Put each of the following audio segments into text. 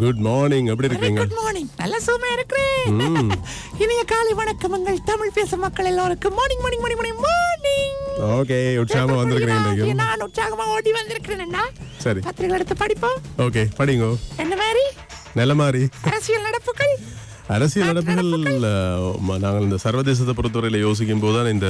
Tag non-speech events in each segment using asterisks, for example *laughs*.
Good morning எப்படி இருக்கீங்க? Good morning நல்ல சும்மா இருக்கிறேன். *laughs* இனிய காலை வணக்கம் உங்கள் தமிழ் பேசும் மக்கள் எல்லாருக்கும் morning morning morning morning morning okay உற்சாகமா வந்திருக்கிறீங்க நான் உற்சாகமா ஓடி வந்திருக்கிறேன் அண்ணா. சரி. பத்திரிகை எடுத்து படிப்போம். ஓகே படிங்கோ. என்ன மாதிரி? நல்ல மாதிரி. அரசியல் நடப்புகள்? அரசியல் நடப்புகள் நாங்கள் இந்த சர்வதேசத்தை பொறுத்தவரையில் யோசிக்கும் போது தான் இந்த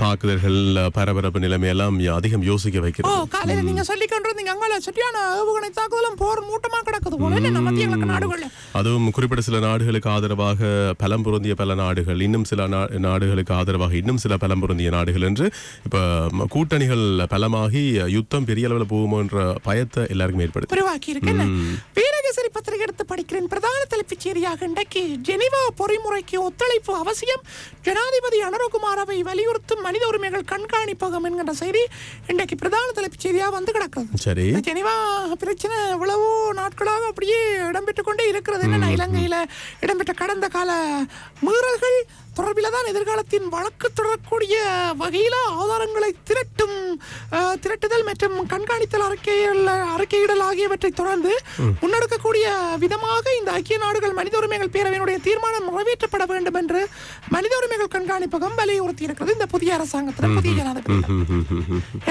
தாக்குதல்கள் பரபரப்பு நிலைமை எல்லாம் அதிகம் யோசிக்க ஓ வைக்கிறது காலையில நீங்க சொல்லி அங்கால சரியான ஏவுகணை தாக்குதலும் போர் மூட்டமா கிடக்குது. போல என்ன மத்திய கிழக்கு நாடுகள்ல. அதுவும் குறிப்பிட்ட சில நாடுகளுக்கு ஆதரவாக பலம் பொருந்திய பல நாடுகள் இன்னும் சில நாடுகளுக்கு ஆதரவாக இன்னும் சில பலம் பொருந்திய நாடுகள் என்று இப்ப கூட்டணிகள் பலமாகி யுத்தம் பெரிய அளவில் போகுமோன்ற பயத்தை எல்லாருக்கும் ஏற்படுது உருவாக்கி இருக்கேன் வீரகேசரி பத்திரிகை எடுத்து படிக்கிறேன். பிரதான தலைப்புச் செய்தியாக இன்றைக்கு ஜெனிவா பொறிமுறைக்கு ஒத்துழைப்பு அவசியம். ஜனாதிபதி அனுரகுமாரவை வலியுறுத்தும் மனித உரிமைகள் கண்காணிப்பகம் என்கிற செய்தி இன்றைக்கு பிரதான தலைப்புச் செய்தியா வந்து கிடக்கிறது. சரி. ஜெனிவா பிரச்சனை எவ்வளவோ நாட்களாக அப்படியே இடம்பெற்று கொண்டே இருக்கிறது. என்ன இலங்கையில இடம்பெற்ற கடந்த கால மீறல்கள் தொடர்பில் தான் எதிர்காலத்தின் வழக்கு தொடரக்கூடிய வகையில ஆதாரங்களை திரட்டும் திரட்டுதல் மற்றும் கண்காணித்தல் அறிக்கைகள் அறிக்கையிடல் ஆகியவற்றை தொடர்ந்து முன்னெடுக்கக்கூடிய விதமாக இந்த ஐக்கிய நாடுகள் மனித உரிமைகள் பேரவையினுடைய தீர்மானம் நிறைவேற்றப்பட வேண்டும் என்று மனித உரிமைகள் கண்காணிப்பகம் வலியுறுத்தி இருக்கிறது இந்த புதிய அரசாங்கத்தில் புதிய ஜனாதிபதி.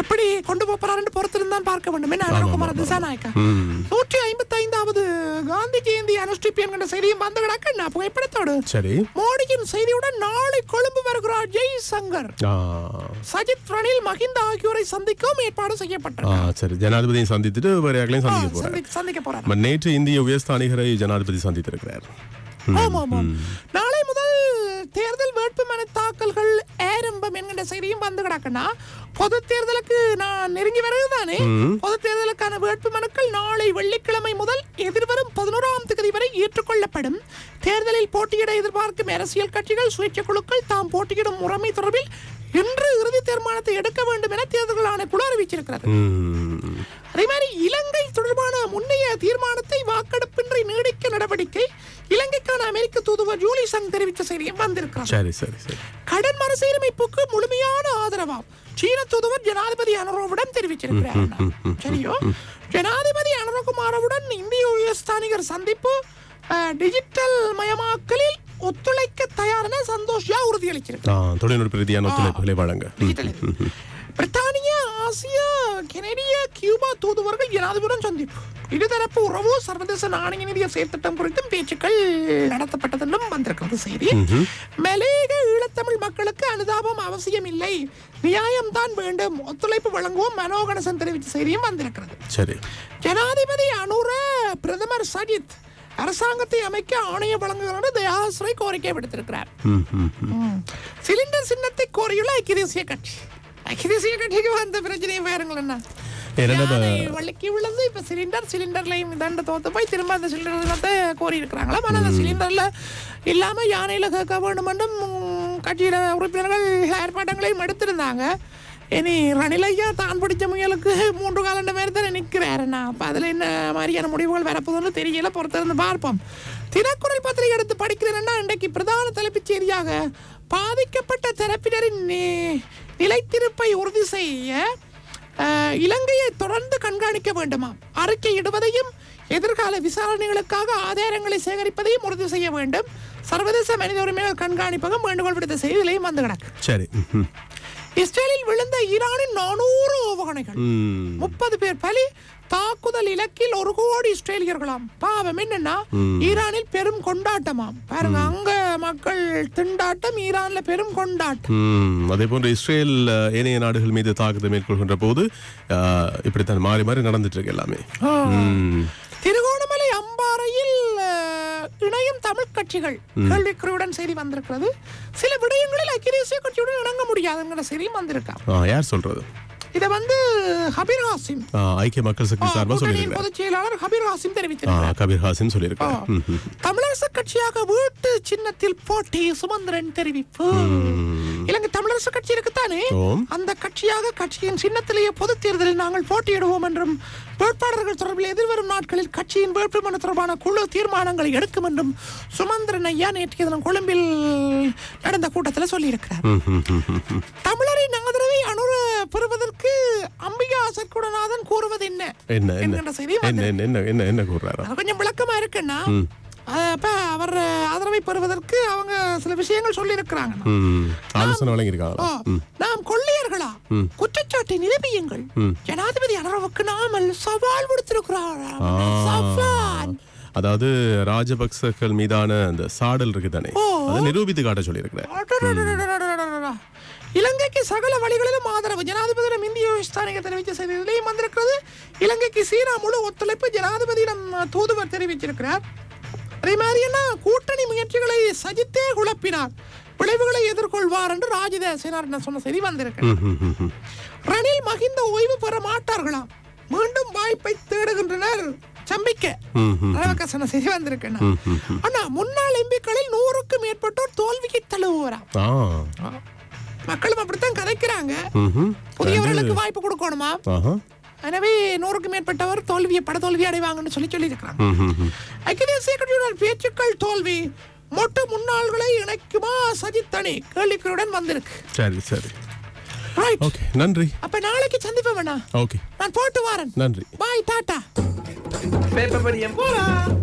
எப்படி கொண்டு போறாருன்னு பொறுத்திருந்தான் பார்க்க வேண்டும். என்ன அனுகுமார திசாநாயக்கா? நூற்றி ஐம்பத்தி என்கிற செய்தியும் வந்து கிடக்க. நான் புகைப்படத்தோடு சரி. மோடியின் செய்தியுடன் நாளை கொழும்பு வருகிறார் ஜெய் சங்கர் சஜித் ரணில் மஹிந்த ஆகியோரை சந்திக்கவும் ஏற்பாடு செய்யப்பட்டது. சரி. ஜனாதிபதியை சந்தித்துட்டு வேற யாரையும் சந்திக்க போறார். சந்தி- சந்திக்க போறார். நேற்று இந்திய உயர்ஸ்தானிகரை ஜனாதிபதி சந்தித்திருக்கிறார். ஆமாம் நாளை முதல் தேர்தல் வேட்புமனு தாக்கல்கள் ஆரம்பம் என்கின்ற செய்தியும் வந்து கிடக்குன்னா பொது தேர்தலுக்கு நான் நெருங்கி வருகிறதானே பொது தேர்தலுக்கான வேட்புமனுக்கள் நாளை வெள்ளிக்கிழமை முதல் எதிர்வரும் பதினோராம் தேதி வரை ஏற்றுக்கொள்ளப்படும். தேர்தலில் போட்டியிட எதிர்பார்க்கும் அரசியல் கட்சிகள் சுயேட்சை குழுக்கள் தாம் போட்டியிடும் முறைமை தொடர்பில் இன்று இறுதி தீர்மானத்தை எடுக்க வேண்டும் என தேர்தல் ஆணைக்குழு அறிவிச்சிருக்கிறது. அதே மாதிரி இலங்கை தொடர்பான முன்னைய தீர்மானத்தை வாக்கெடுப்பின்றி நீடிக்க நடவடிக்கை இலங்கைக்கான அமெரிக்க தூதுவர் ஜூலி சங் தெரிவித்த செய்தியும் வந்திருக்கிறார் சரி சரி சரி. கடன் மறுசீரமைப்புக்கு முழுமையான ஆதரவாம் சீன தூதுவர் ஜனாதிபதி அனுரோவிடம் தெரிவிச்சிருக்கிறார் *laughs* சரியோ? ஜனாதிபதி அனுரகுமாரவுடன் இந்திய உயர்ஸ்தானிகர் சந்திப்பு டிஜிட்டல் மயமாக்கலில் ஒத்துழைக்க தயாரென சந்தோஷ் யா உறுதியளிச்சிருக்கிறார் தொழில்நுட்ப ரீதியான ஒத்துழைப்புகளை வழங்க. *laughs* பிரித்தானிய ஆசிய கெனடிய கியூபா தூதுவர்கள் ஜனாதிபதியுடன் சந்திப்பு இருதரப்பு உறவு சர்வதேச நாணய நிதிய செயற்திட்டம் குறித்தும் பேச்சுக்கள் நடத்தப்பட்டதென்றும் வந்திருக்கிறது செய்தி. மலேக ஈழத்தமிழ் மக்களுக்கு அனுதாபம் அவசியம் இல்லை நியாயம்தான் வேண்டும். ஒத்துழைப்பு வழங்குவோம் மனோ கணேசன் தெரிவித்த செய்தியும் வந்திருக்கிறது. சரி. ஜனாதிபதி அனுர பிரதமர் சஜித் அரசாங்கத்தை அமைக்க ஆணையம் வழங்குகிறது தயாசிரை கோரிக்கை விடுத்திருக்கிறார். சிலிண்டர் சின்னத்தை கோரியுள்ள ஐக்கிய தேசிய கட்சி. ஐக்கிய தேசிய கட்சிக்கு வந்த பிரச்சனையை பாருங்கள் என்ன என்னடா ப- யானை வழுக்கி விழுந்து இப்ப சிலிண்டர் சிலிண்டர்லையும் தண்டை தோத்து போய் திரும்ப அந்த சிலிண்டர் கோரி இருக்கிறாங்களா ஆனா அந்த சிலிண்டர்ல இல்லாம யானையில கேட்க வேண்டும் என்றும் ம், கட்சியில உறுப்பினர்கள் ஏற்பாட்டங்களையும் எடுத்திருந்தாங்க இனி ரணிலையா தான் பிடிச்ச முயலுக்கு மூன்று காலண்ட மாதிரி தானே நிற்கிறாருண்ணா அப்போ அதில் என்ன மாதிரியான முடிவுகள் வரப்போகுதுன்னு தெரியல பொறுத்திருந்து பார்ப்போம் தினக்குரல் பத்திரிகை எடுத்து படிக்கிறேன்னா இன்றைக்கு பிரதான தலைப்புச் செய்தியாக பாதிக்கப்பட்ட தரப்பினரின் நி- நிலைத்திருப்பை உறுதி செய்ய இலங்கையை தொடர்ந்து கண்காணிக்க வேண்டுமாம் அறிக்கையிடுவதையும் எதிர்கால விசாரணைகளுக்காக ஆதாரங்களை சேகரிப்பதையும் உறுதி செய்ய வேண்டும். சர்வதேச மனித உரிமைகள் கண்காணிப்பகம் வேண்டுகோள் விடுத்த செய்திகளையும் வந்து கிடக்கு. சரி. இஸ்ரேலில் விழுந்த ஈரானின் நானூறு ஏவுகணைகள். முப்பது பேர் பலி தாக்குதல் இலக்கில் ஒரு கோடி இஸ்ரேலியர்களாம். பாவம் என்னன்னா ஈரானில் பெரும் கொண்டாட்டமாம். பாருங்க அங்க மக்கள் திண்டாட்டம் ஈரான்ல பெரும் கொண்டாட்டம். அதே போன்று இஸ்ரேல் ஏனைய நாடுகள் மீது தாக்குதல் மேற்கொள்கின்ற போது இப்படித்தான் மாறி மாறி நடந்துட்டு இருக்கு எல்லாமே. முயற்சிகள் கேள்விக்குறியுடன் செய்தி வந்திருக்கிறது. சில விடயங்களில் ஐக்கிய கட்சியுடன் இணங்க முடியாதுங்கிற செய்தியும் வந்திருக்கா? யார் சொல்றது? இதை வந்து ஹபீர் ஹாசிம். ஐக்கிய மக்கள் சக்தி சார்பாக சொல்லியிருக்கார் பொதுச் செயலாளர் ஹபீர் ஹாசிம் தெரிவித்திருக்கிறார். கபீர் ஹாசிம் சொல்லியிருக்கார் தமிழரசு கட்சியாக வீட்டு சின்னத்தில் போட்டி சுமந்திரன் தெரிவிப்பு. இலங்கை தமிழரசு கட்சி இருக்குத்தானே அந்த கட்சியாக கட்சியின் சின்னத்திலேயே பொது தேர்தலில் நாங்கள் போட்டியிடுவோம் என்றும் வேட்பாளர்கள் தொடர்பில் எதிர்வரும் நாட்களில் கட்சியின் வேட்புமனு தொடர்பான குழு தீர்மானங்களை எடுக்கும் என்றும் சுமந்திரன் ஐயா நேற்றைய தினம் கொழும்பில் நடந்த கூட்டத்தில் சொல்லியிருக்கிறார். தமிழரின் ஆதரவை அணுர பெறுவதற்கு அம்பிகா சர்க்குடநாதன் கூறுவது என்ன? என்ன என்ன? என்ன என்ன என்ன என்ன கூறுறாரு? கொஞ்சம் விளக்கமா இருக்குன்னா அப்போ அவர் ஆதரவை பெறுவதற்கு அவங்க சில விஷயங்கள் சொல்லியிருக்கிறாங்க. ஆலோசனை வழங்கியிருக்காங்க நாம் கொள்ளையர்களா? குற்றச்சாட்டை நிரூபியுங்கள். ஜனாதிபதி அனரவுக்கு நாமல் சவால் விடுத்திருக்கிறார். அதாவது ராஜபக்சர்கள் மீதான அந்த சாடல் இருக்கு தானே நிரூபித்து காட்ட சொல்லியிருக்கிறேன். இலங்கைக்கு சகல வழிகளிலும் ஆதரவு. ஜனாதிபதியிடம் இந்திய ஸ்தானிக தெரிவித்த செய்தி நிலையம் வந்திருக்கிறது. இலங்கைக்கு சீனா முழு ஒத்துழைப்பு ஜனாதிபதியிடம் தூதுவர் தெரிவிச்சிருக்கிறார் அதே மாதிரி என்ன கூட்டணி முயற்சிகளை சஜித்தே குழப்பினார். விளைவுகளை எதிர்கொள்வார் என்று ராஜித சேனார் சொன்ன செய்தி வந்திருக்கு. ரணில் மகிந்த ஓய்வு பெற மாட்டார்களாம். மீண்டும் வாய்ப்பை தேடுகின்றனர். சம்பிக்க. ரவகசன செய்தி வந்திருக்கேன் அண்ணா முன்னாள் எம்பிக்களில் நூறுக்கு மேற்பட்டோர் தோல்விக்கு தழுவுவராம். ஆ. மக்களும் அப்படித்தான் கதைக்கிறாங்க. புதியவர்களுக்கு வாய்ப்பு கொடுக்கணுமா? எனவே நூறுக்கு மேற்பட்டவர் தோல்வியை பட தோல்வி அடைவாங்கன்னு சொல்லி சொல்லி இருக்கிறாங்க ம்ஹும். ஐக்கிய தேசிய பேச்சுக்கள் தோல்வி மொட்டு முன்னாள்களை இணைக்குமா சஜித் அணி? கேள்விகளுடன் வந்திருக்கு. சரி சரி. ரைட் ஓகே நன்றி. அப்ப நாளைக்கு சந்திப்போம் வேணா ஓகே நான் போட்டு வரேன். நன்றி. Bye tata. பேப்பர் படியம். போலாம்